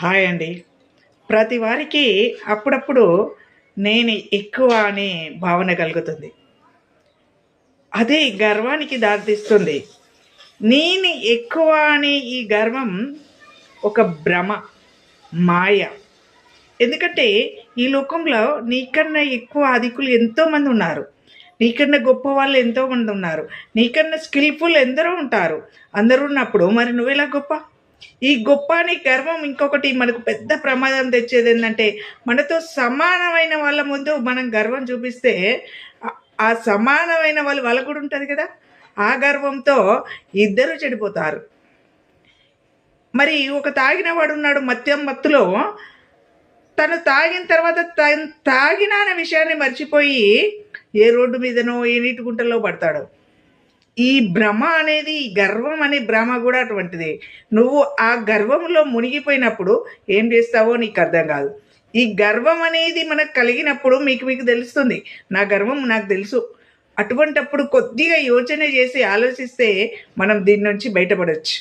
Hi అండి. ప్రతి వారికి అప్పుడప్పుడు నేను ఎక్కువ అనే భావన కలుగుతుంది. అదే గర్వానికి దారితీస్తుంది. నేను ఎక్కువ అనే ఈ గర్వం ఒక భ్రమ మాయ. ఎందుకంటే ఈ లోకంలో నీకన్నా ఎక్కువ అధికులు ఎంతోమంది ఉన్నారు. నీకన్నా గొప్ప వాళ్ళు ఎంతోమంది ఉన్నారు. నీకన్నా స్కిల్ఫుల్ ఎందరో ఉంటారు. అందరూ ఉన్నప్పుడు మరి నువ్వెలా గొప్ప? ఈ గొప్పని గర్వం ఇంకొకటి మనకు పెద్ద ప్రమాదం తెచ్చేది ఏంటంటే మనతో సమానమైన వాళ్ళ ముందు మనం గర్వం చూపిస్తే ఆ- సమానమైన వాళ్ళు వాళ్ళ కూడా ఉంటుంది కదా? ఆ గర్వంతో ఇద్దరు చెడిపోతారు. మరి ఒక తాగిన వాడు ఉన్నాడు మద్యం మత్తులో. తను తాగిన తర్వాత తాగిన అనే విషయాన్ని మర్చిపోయి ఏ రోడ్డు మీదనో ఏ నీటి గుంటలో పడతాడు. ఈ భ్రమ అనేది ఈ గర్వం అనే భ్రమ కూడా అటువంటిది. నువ్వు ఆ గర్వంలో మునిగిపోయినప్పుడు ఏం చేస్తావో నీకు అర్థం కాదు. ఈ గర్వం అనేది మనకు కలిగినప్పుడు మీకు మీకు తెలుస్తుంది. నా గర్వం నాకు తెలుసు. అటువంటప్పుడు కొద్దిగా యోచన చేసి ఆలోచిస్తే మనం దీని నుంచి బయటపడవచ్చు